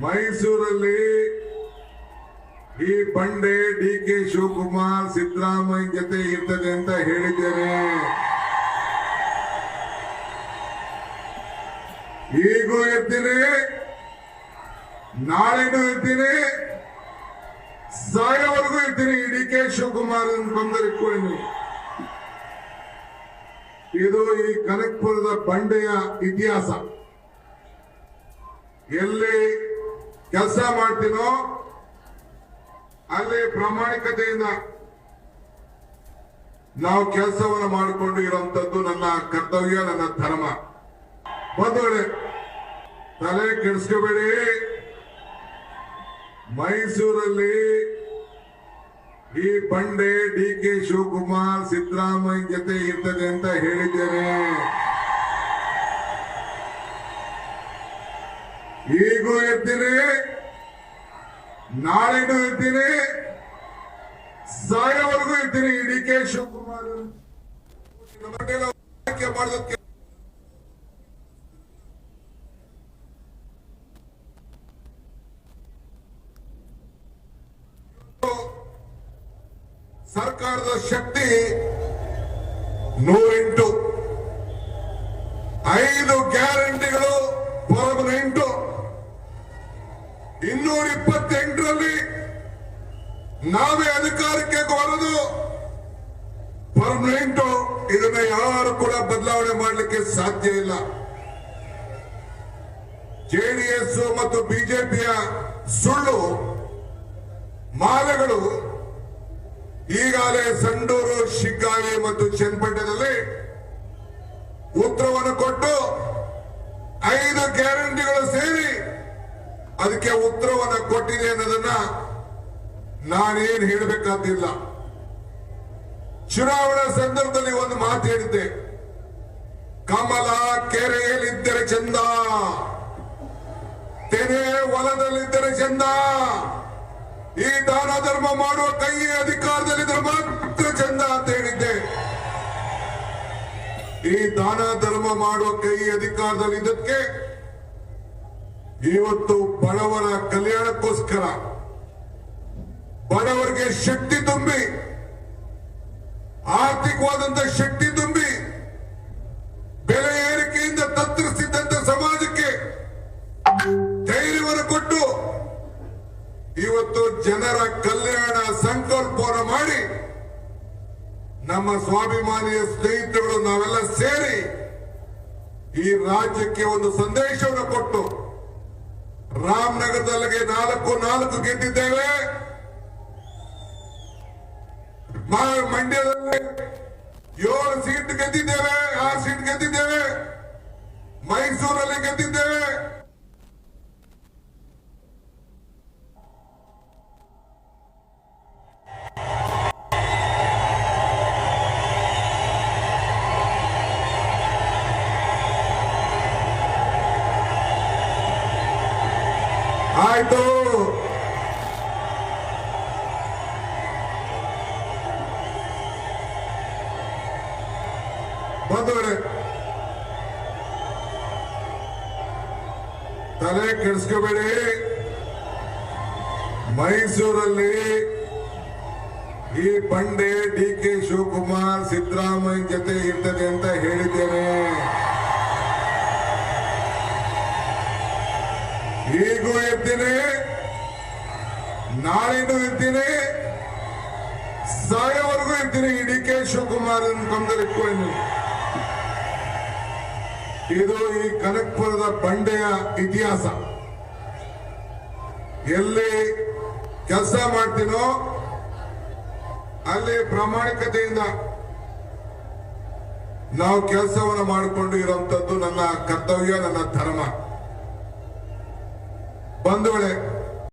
ಮೈಸೂರಲ್ಲಿ ಈ ಬಂಡೆ ಡಿ ಕೆ ಶಿವಕುಮಾರ್ ಸಿದ್ದರಾಮಯ್ಯ ಜೊತೆ ಇರ್ತದೆ ಅಂತ ಹೇಳಿದ್ದೇನೆ. ಈಗೂ ಇರ್ತೀನಿ ನಾಳೆನೂ ಇರ್ತೀನಿ ಸಾಯೋವರೆಗೂ ಇರ್ತೀನಿ ಡಿ ಕೆ ಶಿವಕುಮಾರ್ ಬಂದರಿಟ್ಕೊಳ್ಳಿ ನೀವು. ಇದು ಈ ಕನಕ್ಪುರದ ಬಂಡೆಯ ಇತಿಹಾಸ. ಎಲ್ಲಿ ಕೆಲಸ ಮಾಡ್ತೀನೋ, ಅಲ್ಲಿ ಪ್ರಾಮಾಣಿಕತೆಯಿಂದ ನಾವು ಕೆಲಸವನ್ನು ಮಾಡಿಕೊಂಡು ಇರುವಂತದ್ದು ನನ್ನ ಕರ್ತವ್ಯ, ನನ್ನ ಧರ್ಮ. ಬಂಧುಗಳೇ, ತಲೆ ಕೆಡಿಸ್ಕೋಬೇಡಿ. ಮೈಸೂರಲ್ಲಿ ಈ ಬಂಡೆ ಡಿ ಕೆ ಶಿವಕುಮಾರ್ ಸಿದ್ದರಾಮಯ್ಯ ಜೊತೆ ಇರ್ತದೆ ಅಂತ ಹೇಳಿದ್ದೇನೆ. ಈಗೂ ಇರ್ತೀನಿ ನಾಳೆನೂ ಇರ್ತೀನಿ ಸಾಯೋವರೆಗೂ ಇರ್ತೀನಿ ಡಿ ಕೆ ಶಿವಕುಮಾರ್. ಮಾಡೋದಕ್ಕೆ ಸರ್ಕಾರದ ಶಕ್ತಿ ನೂರೆಂಟು ಐದು ಗ್ಯಾರಂಟಿಗಳು ಪರ್ಮನೆಂಟು ಇನ್ನೂರ ಇಪ್ಪತ್ತೆಂಟರಲ್ಲಿ ನಾವೇ ಅಧಿಕಾರಕ್ಕೆ ಬರೋದು ಪರ್ಮನೆಂಟ್ ಇದನ್ನ ಯಾರು ಕೂಡ ಬದಲಾವಣೆ ಮಾಡಲಿಕ್ಕೆ ಸಾಧ್ಯ ಇಲ್ಲ. ಜೆಡಿಎಸ್ ಮತ್ತು ಬಿಜೆಪಿಯ ಸುಳ್ಳು, ಮಾಲೆಗಳು ಈಗಾಗಲೇ ಸಂಡೂರು ಶಿಗ್ಗಾವಿ ಮತ್ತು ಚನ್ನಪಟ್ಟಣದಲ್ಲಿ ಉತ್ತರವನ್ನು ಕೊಟ್ಟು ಐದು ಗ್ಯಾರಂಟಿಗಳು ಸೇರಿ ಅದಕ್ಕೆ ಉತ್ತರವನ್ನು ಅನ್ನೋದನ್ನ ನಾನೇನು ಹೇಳಬೇಕಾದಿಲ್ಲ ಚುನಾವಣಾ ಸಂದರ್ಭದಲ್ಲಿ ಒಂದು ಮಾತು ಹೇಳಿದ್ದೆ. ಕಮಲ ಕೆರೆಯಲ್ಲಿದ್ದರೆ ಚಂದ. ತೆನೆ ಹೊಲದಲ್ಲಿದ್ದರೆ ಚಂದ. ಈ ದಾನ ಧರ್ಮ ಮಾಡುವ ಕೈ ಅಧಿಕಾರದಲ್ಲಿದ್ದರೆ ಮಾತ್ರ ಚಂದ ಅಂತ ಹೇಳಿದ್ದೆ. ಈ ದಾನ ಧರ್ಮ ಮಾಡುವ ಕೈ ಅಧಿಕಾರದಲ್ಲಿದ್ದಕ್ಕೆ ಇವತ್ತು ಬಡವರ ಕಲ್ಯಾಣಕ್ಕೋಸ್ಕರ ಬಡವರಿಗೆ ಶಕ್ತಿ ತುಂಬಿ, ಆರ್ಥಿಕವಾದಂತ ಶಕ್ತಿ ತುಂಬಿ, ಬೆಲೆ ಏರಿಕೆಯಿಂದ ತತ್ತರಿಸಿದ್ದಂತ ಸಮಾಜಕ್ಕೆ ಧೈರ್ಯವನ್ನು ಕೊಟ್ಟು ಇವತ್ತು ಜನರ ಕಲ್ಯಾಣ ಸಂಕಲ್ಪವನ್ನು ಮಾಡಿ, ನಮ್ಮ ಸ್ವಾಭಿಮಾನಿಯ ಸ್ನೇಹಿತರು ನಾವೆಲ್ಲ ಸೇರಿ ಈ ರಾಜ್ಯಕ್ಕೆ ಒಂದು ಸಂದೇಶವನ್ನು ಕೊಟ್ಟು ರಾಮನಗರದಲ್ಲಿಗೆ ನಾಲ್ಕು ನಾಲ್ಕು ಗೆದ್ದಿದ್ದೇವೆ. ಮ- ಮಂಡ್ಯದಲ್ಲಿ ಏಳು ಸೀಟ್ ಗೆದ್ದಿದ್ದೇವೆ ಆರು ಸೀಟ್ ಗೆದ್ದಿದ್ದೇವೆ ಮೈಸೂರಲ್ಲಿ ಗೆದ್ದಿದ್ದೇವೆ. ಆಯ್ತು. ತಲೆ ಕೆಡಿಸ್ಕೋಬೇಡಿ. ಮೈಸೂರಲ್ಲಿ ಈ ಬಂಡೆ ಡಿ ಕೆ ಶಿವಕುಮಾರ್ ಸಿದ್ದರಾಮಯ್ಯ ಜೊತೆ ಇರ್ತದೆ ಅಂತ ಹೇಳಿದ್ದೇನೆ. ಈಗೂ ಇರ್ತೀನಿ ನಾಳೆನೂ ಇರ್ತೀನಿ ಸಾಯೋವರೆಗೂ ಇರ್ತೀನಿ ಡಿ ಕೆ ಶಿವಕುಮಾರ್ ನೀವು ಇದು ಈ ಕನಕ್ಪುರದ ಬಂಡೆಯ ಇತಿಹಾಸ. ಎಲ್ಲಿ ಕೆಲಸ ಮಾಡ್ತೀನೋ ಅಲ್ಲಿ ಪ್ರಾಮಾಣಿಕತೆಯಿಂದ ನಾವು ಕೆಲಸವನ್ನು ಮಾಡಿಕೊಂಡು ಇರುವಂತದ್ದು ನನ್ನ ಕರ್ತವ್ಯ, ನನ್ನ ಧರ್ಮ. ಬಂಧುಗಳೇ